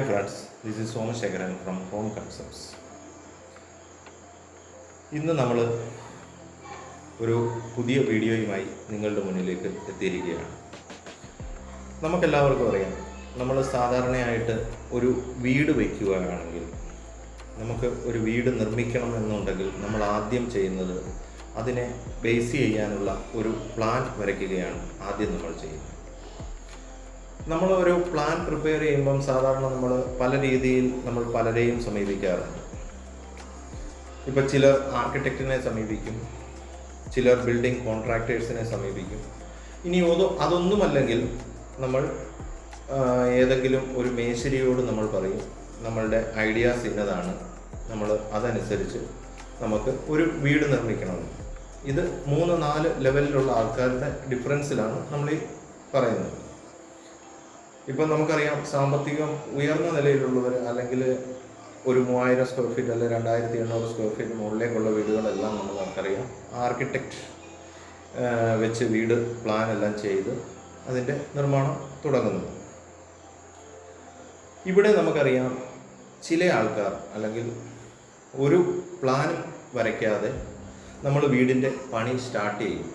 Hi friends this is Somasekharan from home concepts ഇന്ന് നമ്മൾ ഒരു പുതിയ വീഡിയോയുമായി നിങ്ങളുടെ മുന്നിലേക്ക് എത്തിയിരിക്കുകയാണ്. നമുക്കെല്ലാവർക്കും അറിയാം നമ്മൾ സാധാരണയായിട്ട് ഒരു വീട് വയ്ക്കുകയാണെങ്കിൽ നമുക്ക് ഒരു വീട് നിർമ്മിക്കണം എന്നുണ്ടെങ്കിൽ നമ്മൾ ആദ്യം ചെയ്യുന്നത് അതിനെ ബേസ് ചെയ്യാനുള്ള ഒരു പ്ലാൻ വരയ്ക്കുകയാണ് ആദ്യം നമ്മൾ ചെയ്യുന്നത്. നമ്മൾ ഒരു പ്ലാൻ പ്രിപ്പയർ ചെയ്യുമ്പം സാധാരണ നമ്മൾ പല രീതിയിൽ നമ്മൾ പലരെയും സമീപിക്കാറുണ്ട്. ഇപ്പം ചിലർ ആർക്കിടെക്റ്റിനെ സമീപിക്കും ചിലർ ബിൽഡിംഗ് കോൺട്രാക്ടേഴ്സിനെ സമീപിക്കും. ഇനി അതൊന്നുമല്ലെങ്കിൽ നമ്മൾ ഏതെങ്കിലും ഒരു മേശരിയോട് നമ്മൾ പറയും നമ്മളുടെ ഐഡിയാസ് ഇന്നതാണ് നമ്മൾ അതനുസരിച്ച് നമുക്ക് ഒരു വീട് നിർമ്മിക്കണം. ഇത് മൂന്ന് നാല് ലെവലിലുള്ള ആൾക്കാരുടെ ഡിഫറൻസിലാണ് നമ്മൾ ഈ പറയുന്നത്. ഇപ്പം നമുക്കറിയാം സാമ്പത്തികം ഉയർന്ന നിലയിലുള്ളവർ അല്ലെങ്കിൽ ഒരു മൂവായിരം സ്ക്വയർ ഫീറ്റ് അല്ലെങ്കിൽ രണ്ടായിരത്തി എണ്ണൂറ് സ്ക്വയർ ഫീറ്റ് മുകളിലേക്കുള്ള വീടുകളെല്ലാം നമ്മൾ നമുക്കറിയാം. ആർക്കിടെക്റ്റ് വെച്ച് വീട് പ്ലാൻ എല്ലാം ചെയ്ത് അതിന്റെ നിർമ്മാണം തുടങ്ങുന്നു. ഇവിടെ നമുക്കറിയാം ചില ആൾക്കാർ അല്ലെങ്കിൽ ഒരു പ്ലാൻ വരയ്ക്കാതെ നമ്മൾ വീടിന്റെ പണി സ്റ്റാർട്ട് ചെയ്യും.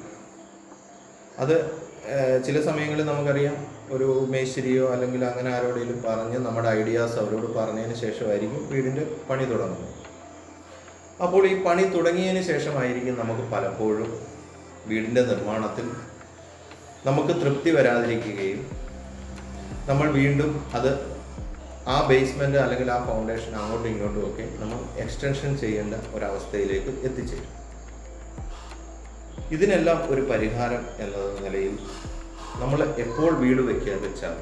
അത് ചില സമയങ്ങളിൽ നമുക്കറിയാം ഒരു മേശരിയോ അല്ലെങ്കിൽ അങ്ങനെ ആരോടെങ്കിലും പറഞ്ഞ് നമ്മുടെ ഐഡിയാസ് അവരോട് പറഞ്ഞതിന് ശേഷമായിരിക്കും വീടിന്റെ പണി തുടങ്ങുന്നത്. അപ്പോൾ ഈ പണി തുടങ്ങിയതിന് ശേഷമായിരിക്കും നമുക്ക് പലപ്പോഴും വീടിന്റെ നിർമ്മാണത്തിൽ നമുക്ക് തൃപ്തി വരാതിരിക്കുകയും നമ്മൾ വീണ്ടും അത് ആ ബേസ്മെന്റ് അല്ലെങ്കിൽ ആ ഫൗണ്ടേഷൻ അങ്ങോട്ടും ഇങ്ങോട്ടും ഒക്കെ നമ്മൾ എക്സ്റ്റൻഷൻ ചെയ്യേണ്ട ഒരവസ്ഥയിലേക്ക് എത്തിച്ചേരും. ഇതിനെല്ലാം ഒരു പരിഹാരം എന്ന നിലയിൽ നമ്മൾ എപ്പോൾ വീട് വയ്ക്കുക വെച്ചാൽ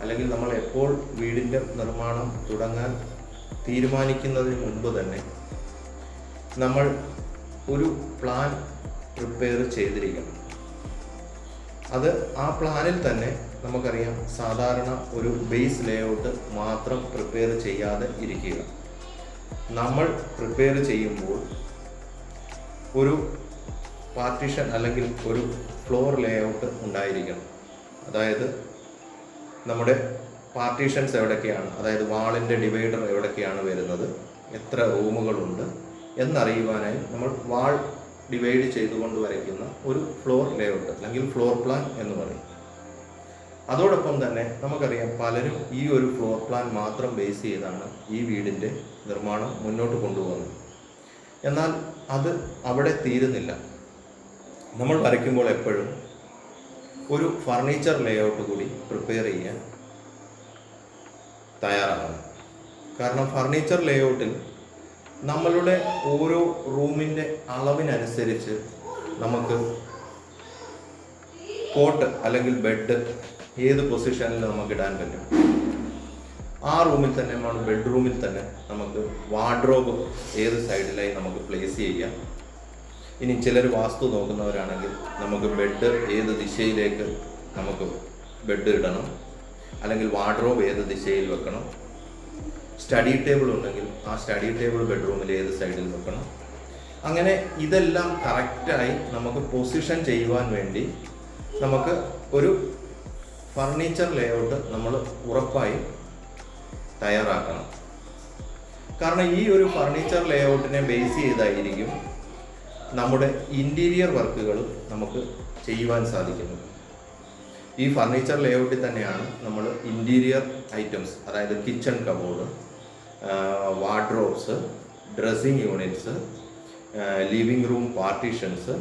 അല്ലെങ്കിൽ നമ്മൾ എപ്പോൾ വീടിന്റെ നിർമ്മാണം തുടങ്ങാൻ തീരുമാനിക്കുന്നതിന് മുൻപ് തന്നെ നമ്മൾ ഒരു പ്ലാൻ പ്രിപ്പയർ ചെയ്തിരിക്കണം. അത് ആ പ്ലാനിൽ തന്നെ നമുക്കറിയാം സാധാരണ ഒരു ബേസ് ലേഔട്ട് മാത്രം പ്രിപ്പയർ ചെയ്യാതെ ഇരിക്കുക. നമ്മൾ പ്രിപ്പയർ ചെയ്യുമ്പോൾ ഒരു പാർട്ടീഷൻ അല്ലെങ്കിൽ ഒരു ഫ്ലോർ ലേഔട്ട് ഉണ്ടായിരിക്കണം. അതായത് നമ്മുടെ പാർട്ടീഷൻസ് എവിടൊക്കെയാണ് അതായത് വാളിന്റെ ഡിവൈഡർ എവിടൊക്കെയാണ് വരുന്നത് എത്ര റൂമുകളുണ്ട് എന്നറിയുവാനായി നമ്മൾ വാൾ ഡിവൈഡ് ചെയ്തുകൊണ്ട് വരയ്ക്കുന്ന ഒരു ഫ്ലോർ ലേഔട്ട് അല്ലെങ്കിൽ ഫ്ലോർ പ്ലാൻ എന്ന് പറയും. അതോടൊപ്പം തന്നെ നമുക്കറിയാം പലരും ഈ ഒരു ഫ്ലോർ പ്ലാൻ മാത്രം ബേസ് ചെയ്താണ് ഈ വീടിന്റെ നിർമ്മാണം മുന്നോട്ട് കൊണ്ടുപോകുന്നത്. എന്നാൽ അത് അവിടെ തീരുന്നില്ല. നമ്മൾ വരയ്ക്കുമ്പോൾ എപ്പോഴും ഒരു ഫർണിച്ചർ ലേഔട്ട് കൂടി പ്രിപ്പയർ ചെയ്യാൻ തയ്യാറാകണം. കാരണം ഫർണിച്ചർ ലേഔട്ടിൽ നമ്മളുടെ ഓരോ റൂമിന്റെ അളവിനനുസരിച്ച് നമുക്ക് കോട്ട് അല്ലെങ്കിൽ ബെഡ് ഏത് പൊസിഷനിൽ നമുക്ക് ഇടാൻ പറ്റും. ആ റൂമിൽ തന്നെ നമ്മൾ ബെഡ്റൂമിൽ തന്നെ നമുക്ക് വാർഡ്രോബ് ഏത് സൈഡിലായി നമുക്ക് പ്ലേസ് ചെയ്യാം. ഇനി ചിലർ വാസ്തു നോക്കുന്നവരാണെങ്കിൽ നമുക്ക് ബെഡ് ഏത് ദിശയിലേക്ക് നമുക്ക് ബെഡ് ഇടണം. അല്ലെങ്കിൽ വാർഡ്രോബ് ഏത് ദിശയിൽ വെക്കണം. സ്റ്റഡി ടേബിൾ ഉണ്ടെങ്കിൽ ആ സ്റ്റഡി ടേബിൾ ബെഡ്റൂമിൽ ഏത് സൈഡിൽ വെക്കണം. അങ്ങനെ ഇതെല്ലാം കറക്റ്റായി നമുക്ക് പൊസിഷൻ ചെയ്യുവാൻ വേണ്ടി നമുക്ക് ഒരു ഫർണിച്ചർ ലേഔട്ട് നമ്മൾ ഉറപ്പായി തയ്യാറാക്കണം. കാരണം ഈ ഒരു ഫർണിച്ചർ ലേഔട്ടിനെ ബേസ് ചെയ്തായിരിക്കും നമ്മുടെ ഇന്റീരിയർ വർക്കുകൾ നമുക്ക് ചെയ്യുവാൻ സാധിക്കുന്നു. ഈ ഫർണിച്ചർ ലേഔട്ടിൽ തന്നെയാണ് നമ്മൾ ഇന്റീരിയർ ഐറ്റംസ് അതായത് kitchen cupboard wardrobes dressing units living room partitions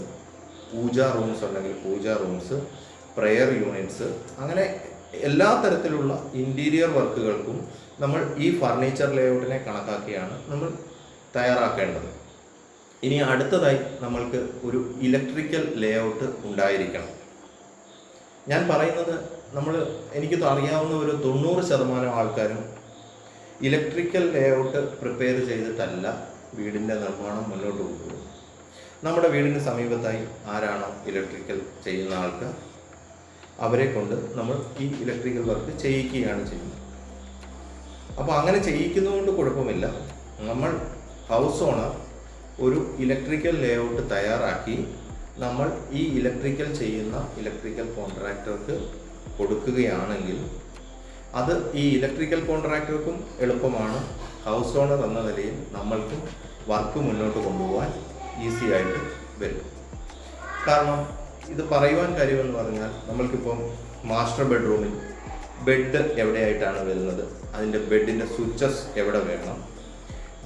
puja rooms ഉണ്ടെങ്കിൽ പൂജ റൂംസ് പ്രെയർ യൂണിറ്റ്സ് അങ്ങനെ എല്ലാ തരത്തിലുള്ള ഇന്റീരിയർ വർക്കുകൾക്കും നമ്മൾ ഈ ഫർണിച്ചർ ലേഔട്ടിനെ കണക്കാക്കിയാണ് നമ്മൾ തയ്യാറാക്കേണ്ടത്. ഇനി അടുത്തതായി നമ്മൾക്ക് ഒരു ഇലക്ട്രിക്കൽ ലേഔട്ട് ഉണ്ടായിരിക്കണം. ഞാൻ പറയുന്നത് നമ്മൾ എനിക്ക് അറിയാവുന്ന ഒരു തൊണ്ണൂറ് ശതമാനം ആൾക്കാരും ഇലക്ട്രിക്കൽ ലേഔട്ട് പ്രിപ്പയർ ചെയ്തിട്ടല്ല വീടിന്റെ നിർമ്മാണം മുന്നോട്ട് കൊണ്ടുപോകും നമ്മുടെ വീടിന് സമീപത്തായി ആരാണോ ഇലക്ട്രിക്കൽ ചെയ്യുന്ന ആൾക്കാർ അവരെ കൊണ്ട് നമ്മൾ ഈ ഇലക്ട്രിക്കൽ വർക്ക് ചെയ്യിക്കുകയാണ് ചെയ്യുന്നത്. അപ്പോൾ അങ്ങനെ ചെയ്യിക്കുന്നതുകൊണ്ട് കുഴപ്പമില്ല. നമ്മൾ ഹൗസ് ഓണർ ഒരു ഇലക്ട്രിക്കൽ ലേഔട്ട് തയ്യാറാക്കി നമ്മൾ ഈ ഇലക്ട്രിക്കൽ ചെയ്യുന്ന ഇലക്ട്രിക്കൽ കോൺട്രാക്ടർക്ക് കൊടുക്കുകയാണെങ്കിൽ അത് ഈ ഇലക്ട്രിക്കൽ കോൺട്രാക്ടർക്കും എളുപ്പമാണ്. ഹൗസ് ഓണർ എന്ന നിലയിൽ നമ്മൾക്കും വർക്ക് മുന്നോട്ട് കൊണ്ടുപോകാൻ ഈസി ആയിട്ട് വരും. കാരണം ഇത് പറയുവാൻ കാര്യമെന്ന് പറഞ്ഞാൽ നമ്മൾക്കിപ്പം മാസ്റ്റർ ബെഡ്റൂമിൽ ബെഡ് എവിടെയായിട്ടാണ് വരുന്നത്? അതിന്റെ ബെഡിന്റെ സ്വിച്ചസ് എവിടെ വേണം?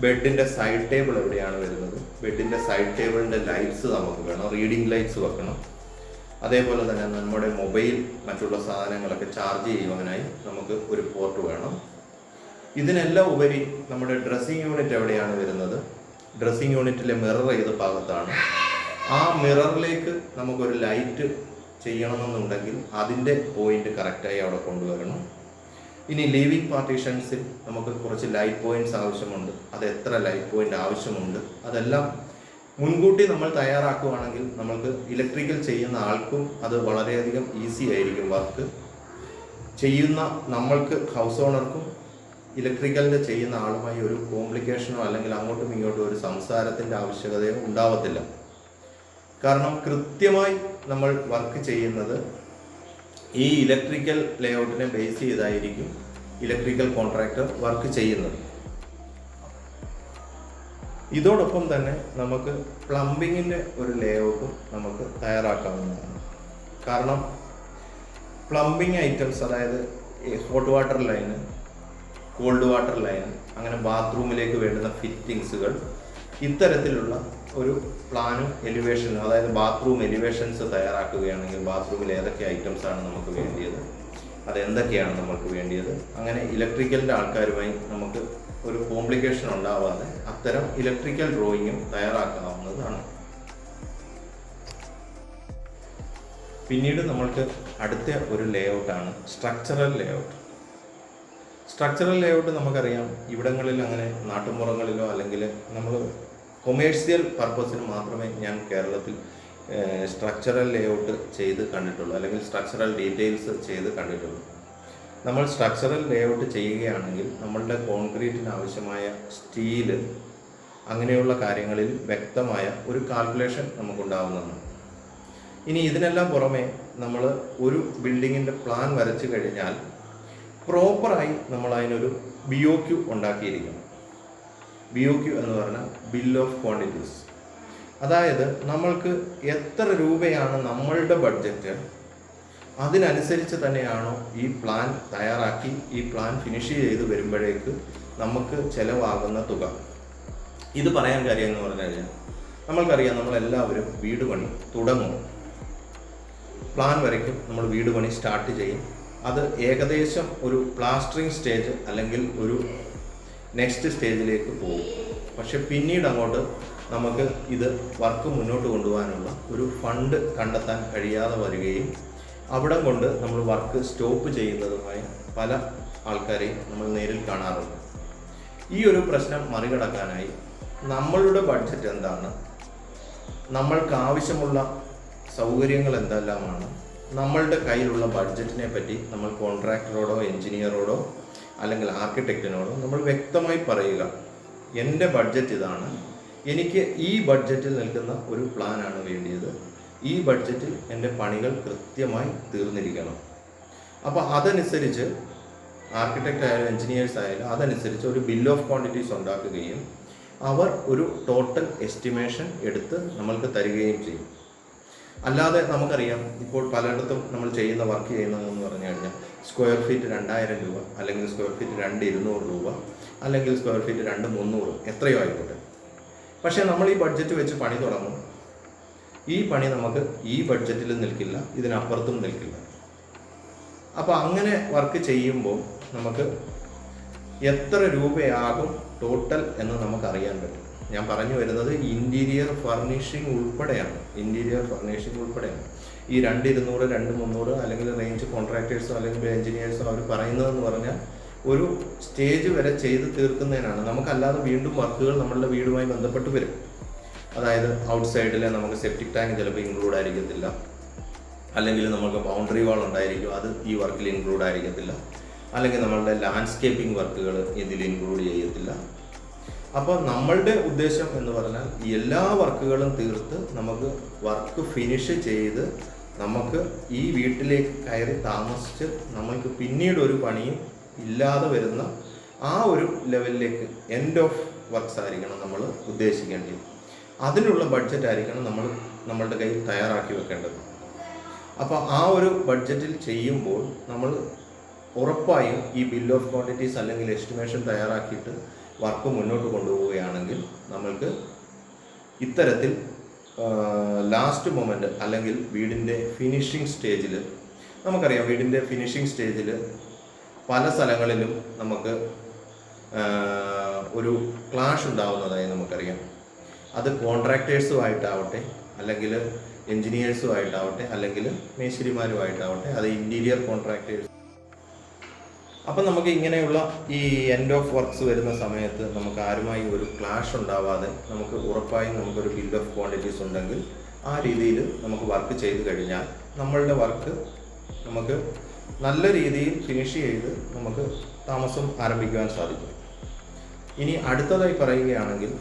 ബെഡിന്റെ സൈഡ് ടേബിൾ എവിടെയാണ് വരുന്നത്? ബെഡിന്റെ സൈഡ് ടേബിളിന്റെ ലൈറ്റ്സ് നമുക്ക് വേണം റീഡിംഗ് ലൈറ്റ്സ് വെക്കണം. അതേപോലെ തന്നെ നമ്മുടെ മൊബൈൽ മറ്റുള്ള സാധനങ്ങളൊക്കെ ചാർജ് ചെയ്യുവാനായി നമുക്ക് ഒരു പോർട്ട് വേണം. ഇതിനെല്ലാം ഉപരി നമ്മുടെ ഡ്രസ്സിങ് യൂണിറ്റ് എവിടെയാണ് വരുന്നത്? ഡ്രസ്സിങ് യൂണിറ്റിലെ മിറർ ഏത് ഭാഗത്താണ്? ആ മിററിലേക്ക് നമുക്കൊരു ലൈറ്റ് ചെയ്യണമെന്നുണ്ടെങ്കിൽ അതിന്റെ പോയിന്റ് കറക്റ്റായി അവിടെ കൊണ്ടുവരണം. ഇനി ലീവിംഗ് പാർട്ടീഷൻസിൽ നമുക്ക് കുറച്ച് ലൈറ്റ് പോയിന്റ്സ് ആവശ്യമുണ്ട്. അത് എത്ര ലൈറ്റ് പോയിന്റ് ആവശ്യമുണ്ട്? അതെല്ലാം മുൻകൂട്ടി നമ്മൾ തയ്യാറാക്കുകയാണെങ്കിൽ നമ്മൾക്ക് ഇലക്ട്രിക്കൽ ചെയ്യുന്ന ആൾക്കും അത് വളരെയധികം ഈസി ആയിരിക്കും വർക്ക് ചെയ്യുന്ന നമ്മൾക്ക് ഹൗസ് ഓണർക്കും ഇലക്ട്രിക്കലിന്റെ ചെയ്യുന്ന ആളുമായി ഒരു കോംപ്ലിക്കേഷനോ അല്ലെങ്കിൽ അങ്ങോട്ടും ഇങ്ങോട്ടും ഒരു സംസാരത്തിന്റെ ആവശ്യകതയോ ഉണ്ടാവത്തില്ല. കാരണം കൃത്യമായി നമ്മൾ വർക്ക് ചെയ്യുന്നത് ഈ ഇലക്ട്രിക്കൽ ലേഔട്ടിനെ ബേസ് ചെയ്തായിരിക്കും ഇലക്ട്രിക്കൽ കോൺട്രാക്ടർ വർക്ക് ചെയ്യുന്നത്. ഇതോടൊപ്പം തന്നെ നമുക്ക് പ്ലംബിങ്ങിന്റെ ഒരു ലേഔട്ടും നമുക്ക് തയ്യാറാക്കാവുന്നതാണ്. കാരണം പ്ലംബിങ് ഐറ്റംസ് അതായത് hot water line cold water line അങ്ങനെ ബാത്റൂമിലേക്ക് വേണ്ടുന്ന ഫിറ്റിങ്സുകൾ ഇത്തരത്തിലുള്ള ഒരു പ്ലാനും എലിവേഷനും അതായത് ബാത്റൂം എലിവേഷൻസ് തയ്യാറാക്കുകയാണെങ്കിൽ ബാത്റൂമിൽ ഏതൊക്കെ ഐറ്റംസ് ആണ് നമുക്ക് വേണ്ടിയത് അതെന്തൊക്കെയാണ് നമുക്ക് വേണ്ടിയത് അങ്ങനെ ഇലക്ട്രിക്കലിന്റെ ആൾക്കാരുമായി നമുക്ക് ഒരു കോംപ്ലിക്കേഷൻ ഉണ്ടാവാതെ അത്തരം ഇലക്ട്രിക്കൽ ഡ്രോയിങ്ങും തയ്യാറാക്കാവുന്നതാണ്. പിന്നീട് നമ്മൾക്ക് അടുത്ത ഒരു ലേഔട്ടാണ് സ്ട്രക്ചറൽ ലേഔട്ട്. സ്ട്രക്ചറൽ ലേഔട്ട് നമുക്കറിയാം ഇവിടങ്ങളിൽ അങ്ങനെ നാട്ടുമ്പുറങ്ങളിലോ അല്ലെങ്കിൽ നമ്മൾ കൊമേഴ്സ്യൽ പർപ്പസിന് മാത്രമേ ഞാൻ കേരളത്തിൽ സ്ട്രക്ചറൽ ലേഔട്ട് ചെയ്ത് കണ്ടിട്ടുള്ളൂ. അല്ലെങ്കിൽ സ്ട്രക്ചറൽ ഡീറ്റെയിൽസ് ചെയ്ത് കണ്ടിട്ടുള്ളൂ. നമ്മൾ സ്ട്രക്ചറൽ ലേഔട്ട് ചെയ്യുകയാണെങ്കിൽ നമ്മളുടെ കോൺക്രീറ്റിന് ആവശ്യമായ സ്റ്റീൽ അങ്ങനെയുള്ള കാര്യങ്ങളിൽ വ്യക്തമായ ഒരു കാൽക്കുലേഷൻ നമുക്കുണ്ടാവുന്നതാണ് ഇനി ഇതിനെല്ലാം പുറമെ നമ്മൾ ഒരു ബിൽഡിങ്ങിന്റെ പ്ലാൻ വരച്ചു കഴിഞ്ഞാൽ പ്രോപ്പറായി നമ്മൾ അതിനൊരു ബി ഒ ക്യു ഉണ്ടാക്കിയിരിക്കണം. ബി ഒ ക്യു എന്ന് പറഞ്ഞാൽ ബിൽ ഓഫ് ക്വാണ്ടിറ്റീസ് അതായത് നമ്മൾക്ക് എത്ര രൂപയാണ് നമ്മളുടെ ബഡ്ജറ്റ് അതിനനുസരിച്ച് തന്നെയാണോ ഈ പ്ലാൻ തയ്യാറാക്കി ഈ പ്ലാൻ ഫിനിഷ് ചെയ്ത് വരുമ്പോഴേക്ക് നമുക്ക് ചിലവാകുന്ന തുക. ഇത് പറയാൻ കാര്യം എന്ന് പറഞ്ഞു കഴിഞ്ഞാൽ നമ്മൾക്കറിയാം നമ്മളെല്ലാവരും വീട് പണി തുടങ്ങും. പ്ലാൻ വരയ്ക്കും നമ്മൾ വീട് പണി സ്റ്റാർട്ട് ചെയ്യും. അത് ഏകദേശം ഒരു പ്ലാസ്റ്ററിങ് സ്റ്റേജ് അല്ലെങ്കിൽ ഒരു നെക്സ്റ്റ് സ്റ്റേജിലേക്ക് പോകും. പക്ഷെ പിന്നീട് അങ്ങോട്ട് നമുക്ക് ഇത് വർക്ക് മുന്നോട്ട് കൊണ്ടുപോകാനുള്ള ഒരു ഫണ്ട് കണ്ടെത്താൻ കഴിയാതെ വരികയും അവിടം കൊണ്ട് നമ്മൾ വർക്ക് സ്റ്റോപ്പ് ചെയ്യുന്നതുമായ പല ആൾക്കാരെയും നമ്മൾ നേരിൽ കാണാറുണ്ട്. ഈ ഒരു പ്രശ്നം മറികടക്കാനായി നമ്മളുടെ ബഡ്ജറ്റ് എന്താണ്? നമ്മൾക്ക് ആവശ്യമുള്ള സൗകര്യങ്ങൾ എന്തെല്ലാമാണ്? നമ്മളുടെ കയ്യിലുള്ള ബഡ്ജറ്റിനെ പറ്റി നമ്മൾ കോൺട്രാക്ടറോടോ എഞ്ചിനീയറോടോ അല്ലെങ്കിൽ ആർക്കിടെക്റ്റിനോടോ നമ്മൾ വ്യക്തമായി പറയുക എന്റെ ബഡ്ജറ്റ് ഇതാണ്. എനിക്ക് ഈ ബഡ്ജറ്റിൽ നിൽക്കുന്ന ഒരു പ്ലാനാണ് വേണ്ടിയത്. ഈ ബഡ്ജറ്റിൽ എന്റെ പണികൾ കൃത്യമായി തീർന്നിരിക്കണം. അപ്പോൾ അതനുസരിച്ച് ആർക്കിടെക്റ്റ് ആയാലും എഞ്ചിനീയേഴ്സ് ആയാലും അതനുസരിച്ച് ഒരു ബിൽ ഓഫ് ക്വാണ്ടിറ്റീസ് ഉണ്ടാക്കുകയും അവർ ഒരു ടോട്ടൽ എസ്റ്റിമേഷൻ എടുത്ത് നമ്മൾക്ക് തരികയും ചെയ്യും. അല്ലാതെ നമുക്കറിയാം ഇപ്പോൾ പലയിടത്തും നമ്മൾ ചെയ്യുന്ന വർക്ക് ചെയ്യുന്നതെന്ന് പറഞ്ഞു സ്ക്വയർ ഫീറ്റ് രണ്ടായിരം രൂപ അല്ലെങ്കിൽ സ്ക്വയർ ഫീറ്റ് രണ്ട് ഇരുന്നൂറ് രൂപ അല്ലെങ്കിൽ സ്ക്വയർ ഫീറ്റ് രണ്ട് മുന്നൂറ് എത്രയോ ആയിക്കോട്ടെ. പക്ഷേ നമ്മൾ ഈ ബഡ്ജറ്റ് വെച്ച് പണി തുടങ്ങും. ഈ പണി നമുക്ക് ഈ ബഡ്ജറ്റിൽ നിൽക്കില്ല ഇതിനപ്പുറത്തും നിൽക്കില്ല. അപ്പോൾ അങ്ങനെ വർക്ക് ചെയ്യുമ്പോൾ നമുക്ക് എത്ര രൂപയാകും ടോട്ടൽ എന്ന് നമുക്ക് അറിയാൻ പറ്റും. ഞാൻ പറഞ്ഞു വരുന്നത് ഇന്റീരിയർ ഫർണിഷിംഗ് ഉൾപ്പെടെയാണ്. ഇന്റീരിയർ ഫർണിഷിംഗ് ഉൾപ്പെടെയാണ്. ഈ രണ്ട് ഇരുന്നൂറ് രണ്ട് മുന്നൂറ് അല്ലെങ്കിൽ റേഞ്ച് കോൺട്രാക്ടേഴ്സോ അല്ലെങ്കിൽ എഞ്ചിനീയേഴ്സോ അവർ പറയുന്നതെന്ന് പറഞ്ഞാൽ ഒരു സ്റ്റേജ് വരെ ചെയ്ത് തീർക്കുന്നതിനാണ്. നമുക്കല്ലാതെ വീണ്ടും വർക്കുകൾ നമ്മളുടെ വീടുമായി ബന്ധപ്പെട്ട് വരും. അതായത് ഔട്ട് സൈഡിലെ നമുക്ക് സെപ്റ്റിക് ടാങ്ക് ചിലപ്പോൾ ഇൻക്ലൂഡ് ആയിരിക്കത്തില്ല. അല്ലെങ്കിൽ നമുക്ക് ബൗണ്ടറി വാൾ ഉണ്ടായിരിക്കും അത് ഈ വർക്കിൽ ഇൻക്ലൂഡ് ആയിരിക്കത്തില്ല. അല്ലെങ്കിൽ നമ്മളുടെ ലാൻഡ്സ്കേപ്പിംഗ് വർക്കുകൾ ഇതിൽ ഇൻക്ലൂഡ് ചെയ്യത്തില്ല. അപ്പോൾ നമ്മളുടെ ഉദ്ദേശം എന്ന് പറഞ്ഞാൽ എല്ലാ വർക്കുകളും തീർത്ത് നമുക്ക് വർക്ക് ഫിനിഷ് ചെയ്ത് നമുക്ക് ഈ വീട്ടിലേക്ക് കയറി താമസിച്ച് നമ്മൾക്ക് പിന്നീട് ഒരു പണിയും ഇല്ലാതെ വരുന്ന ആ ഒരു ലെവലിലേക്ക് എൻഡ് ഓഫ് വർക്ക്സ് ആയിരിക്കണം നമ്മൾ ഉദ്ദേശിക്കേണ്ടത്. അതിനുള്ള ബഡ്ജറ്റ് ആയിരിക്കണം നമ്മൾ നമ്മളുടെ കയ്യിൽ തയ്യാറാക്കി വെക്കേണ്ടത്. അപ്പോൾ ആ ഒരു ബഡ്ജറ്റിൽ ചെയ്യുമ്പോൾ നമ്മൾ ഉറപ്പായും ഈ ബിൽ ഓഫ് ക്വാണ്ടിറ്റീസ് അല്ലെങ്കിൽ എസ്റ്റിമേഷൻ തയ്യാറാക്കിയിട്ട് വർക്ക് മുന്നോട്ട് കൊണ്ടുപോവുകയാണെങ്കിൽ നമ്മൾക്ക് ഇത്തരത്തിൽ ലാസ്റ്റ് മൊമെന്റ് അല്ലെങ്കിൽ വീടിന്റെ ഫിനിഷിംഗ് സ്റ്റേജിൽ നമുക്കറിയാം വീടിന്റെ ഫിനിഷിംഗ് സ്റ്റേജിൽ പല സ്ഥലങ്ങളിലും നമുക്ക് ഒരു ക്ലാഷ് ഉണ്ടാവുന്നതായി നമുക്കറിയാം. അത് കോൺട്രാക്ടേഴ്സുമായിട്ടാവട്ടെ അല്ലെങ്കിൽ എൻജിനീയേഴ്സുമായിട്ടാവട്ടെ അല്ലെങ്കിൽ മേശിരിമാരുമായിട്ടാവട്ടെ അത് ഇന്റീരിയർ കോൺട്രാക്ടേഴ്സ് അപ്പം നമുക്ക് ഇങ്ങനെയുള്ള ഈ എൻഡ് ഓഫ് വർക്ക്സ് വരുന്ന സമയത്ത് നമുക്ക് ആരുമായി ഒരു ക്ലാഷ് ഉണ്ടാവാതെ നമുക്ക് ഉറപ്പായും നമുക്കൊരു ബിൽഡ് ഓഫ് ക്വാണ്ടിറ്റീസ് ഉണ്ടെങ്കിൽ ആ രീതിയിൽ നമുക്ക് വർക്ക് ചെയ്ത് കഴിഞ്ഞാൽ നമ്മളുടെ വർക്ക് നമുക്ക് നല്ല രീതിയിൽ ഫിനിഷ് ചെയ്ത് നമുക്ക് താമസം ആരംഭിക്കുവാൻ സാധിക്കും. ഇനി അടുത്തതായി പറയുകയാണെങ്കിൽ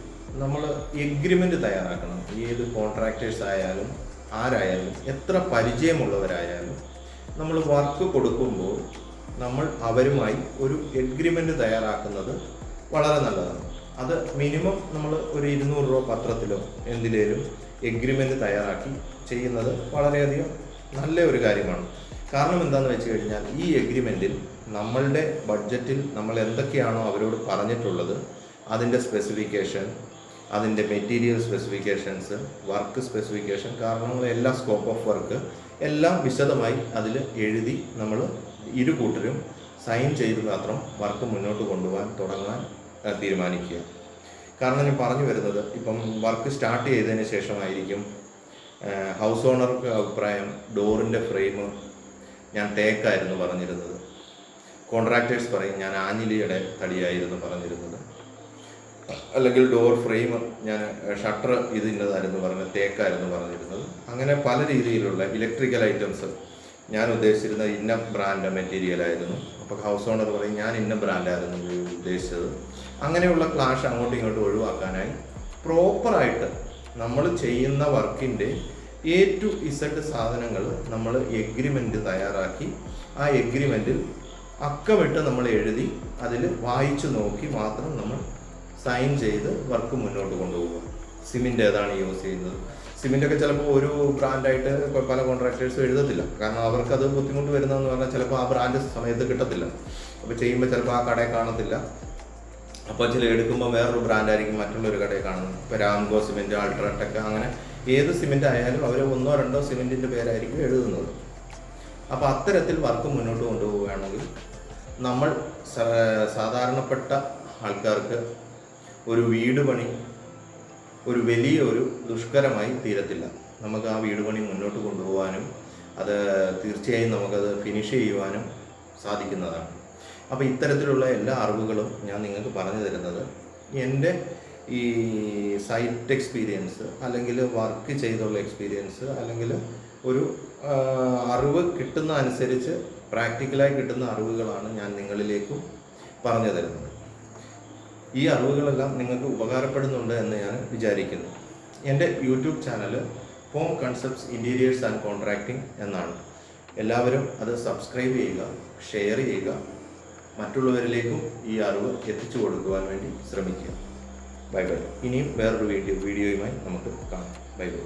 നമ്മൾ എഗ്രിമെന്റ് തയ്യാറാക്കണം. ഏത് കോൺട്രാക്ടേഴ്സ് ആയാലും ആരായാലും എത്ര പരിചയമുള്ളവരായാലും നമ്മൾ വർക്ക് കൊടുക്കുമ്പോൾ നമ്മൾ അവരുമായി ഒരു എഗ്രിമെന്റ് തയ്യാറാക്കുന്നത് വളരെ നല്ലതാണ്. അത് മിനിമം നമ്മൾ ഒരു ഇരുന്നൂറ് രൂപ പത്രത്തിലോ എന്തിലേലും എഗ്രിമെന്റ് തയ്യാറാക്കി ചെയ്യുന്നത് വളരെയധികം നല്ല ഒരു കാര്യമാണ്. കാരണം എന്താണെന്ന് വെച്ച് കഴിഞ്ഞാൽ ഈ എഗ്രിമെന്റിൽ നമ്മളുടെ ബഡ്ജറ്റിൽ നമ്മൾ എന്തൊക്കെയാണോ അവരോട് പറഞ്ഞിട്ടുള്ളത് അതിന്റെ സ്പെസിഫിക്കേഷൻ അതിന്റെ മെറ്റീരിയൽ സ്പെസിഫിക്കേഷൻസ് വർക്ക് സ്പെസിഫിക്കേഷൻ കാരണങ്ങളെല്ലാം സ്കോപ്പ് ഓഫ് വർക്ക് എല്ലാം വിശദമായി അതിൽ എഴുതി നമ്മൾ ഇരു കൂട്ടരും സൈൻ ചെയ്ത് മാത്രം വർക്ക് മുന്നോട്ട് കൊണ്ടുപോകാൻ തുടങ്ങാൻ തീരുമാനിക്കുക. കാരണം ഞാൻ പറഞ്ഞു വരുന്നത് ഇപ്പം വർക്ക് സ്റ്റാർട്ട് ചെയ്തതിന് ശേഷമായിരിക്കും ഹൗസ് ഓണർക്ക് അഭിപ്രായം ഡോറിന്റെ ഫ്രെയിം ഞാൻ തേക്കായിരുന്നു പറഞ്ഞിരുന്നത്. കോൺട്രാക്ടേഴ്സ് പറയും ഞാൻ ആഞ്ഞിലിയുടെ തടിയായിരുന്നു പറഞ്ഞിരുന്നത്. അല്ലെങ്കിൽ ഡോർ ഫ്രെയിം ഞാൻ ഷട്ടർ ഇത് ഇന്നതായിരുന്നു പറഞ്ഞത് തേക്കായിരുന്നു പറഞ്ഞിരുന്നത്. അങ്ങനെ പല രീതിയിലുള്ള ഇലക്ട്രിക്കൽ ഐറ്റംസ് ഞാൻ ഉദ്ദേശിച്ചിരുന്ന ഇന്ന ബ്രാൻഡ് മെറ്റീരിയൽ ആയിരുന്നു. അപ്പോൾ ഹൗസ് ഓണർ പറയും ഞാൻ ഇന്ന ബ്രാൻഡായിരുന്നു ഉദ്ദേശിച്ചത്. അങ്ങനെയുള്ള ക്ലാഷ് അങ്ങോട്ടും ഇങ്ങോട്ടും ഒഴിവാക്കാനായി പ്രോപ്പറായിട്ട് നമ്മൾ ചെയ്യുന്ന വർക്കിന്റെ എ ടു ഇസഡ് സാധനങ്ങൾ നമ്മൾ എഗ്രിമെന്റ് തയ്യാറാക്കി ആ എഗ്രിമെന്റിൽ അക്കമിട്ട് നമ്മൾ എഴുതി അതിൽ വായിച്ചു നോക്കി മാത്രം നമ്മൾ സൈൻ ചെയ്ത് വർക്ക് മുന്നോട്ട് കൊണ്ടുപോകുക സിമെന്റ് ഏതാണ് യൂസ് ചെയ്യുന്നത്. സിമിന്റൊക്കെ ചിലപ്പോൾ ഒരു ബ്രാൻഡായിട്ട് പല കോൺട്രാക്ടേഴ്സും എഴുതത്തില്ല. കാരണം അവർക്ക് അവർക്കത് ബുദ്ധിമുട്ട് വരുന്നതെന്ന് പറഞ്ഞാൽ ചിലപ്പോൾ ആ ബ്രാൻഡ് സമയത്ത് കിട്ടത്തില്ല. അപ്പോൾ ചെയ്യുമ്പോൾ ചിലപ്പോൾ ആ കടയിൽ കാണത്തില്ല. അപ്പോൾ ചില എടുക്കുമ്പോൾ വേറൊരു ബ്രാൻഡായിരിക്കും മറ്റുള്ളൊരു കടയിൽ കാണുന്നത്. ഇപ്പോൾ രാംഗോ സിമെന്റ് അൾട്രാടെക് അങ്ങനെ ഏത് സിമെന്റ് ആയാലും അവർ ഒന്നോ രണ്ടോ സിമെന്റിന്റെ പേരായിരിക്കും എഴുതുന്നത്. അപ്പോൾ അത്തരത്തിൽ വർക്ക് മുന്നോട്ട് കൊണ്ടുപോവുകയാണെങ്കിൽ നമ്മൾ സാധാരണപ്പെട്ട ആൾക്കാർക്ക് ഒരു വീട് പണി ഒരു വലിയ ഒരു ദുഷ്കരമായി തീരത്തില്ല. നമുക്ക് ആ വീട് പണി മുന്നോട്ട് കൊണ്ടുപോകാനും അത് തീർച്ചയായും നമുക്കത് ഫിനിഷ് ചെയ്യുവാനും സാധിക്കുന്നതാണ്. അപ്പോൾ ഇത്തരത്തിലുള്ള എല്ലാ അറിവുകളും ഞാൻ നിങ്ങൾക്ക് പറഞ്ഞു തരുന്നത് എന്റെ ഈ സൈറ്റ് എക്സ്പീരിയൻസ് അല്ലെങ്കിൽ വർക്ക് ചെയ്തുള്ള എക്സ്പീരിയൻസ് അല്ലെങ്കിൽ ഒരു അറിവ് കിട്ടുന്ന അനുസരിച്ച് പ്രാക്ടിക്കലായി കിട്ടുന്ന അറിവുകളാണ് ഞാൻ നിങ്ങളിലേക്കും പറഞ്ഞു തരുന്നത്. ഈ അറിവുകളെല്ലാം നിങ്ങൾക്ക് ഉപകാരപ്പെടുന്നുണ്ട് എന്ന് ഞാൻ വിചാരിക്കുന്നു. എന്റെ YouTube channel home concepts interiors and contracting എന്നാണ്. എല്ലാവരും അത് സബ്സ്ക്രൈബ് ചെയ്യുക ഷെയർ ചെയ്യുക. മറ്റുള്ളവരിലേക്കും ഈ അറിവ് എത്തിച്ചു കൊടുക്കുവാൻ വേണ്ടി ശ്രമിക്കുക. Bye bye. ഇനിയും വേറൊരു വീഡിയോ വീഡിയോയുമായി നമുക്ക് കാണാം. Bye bye.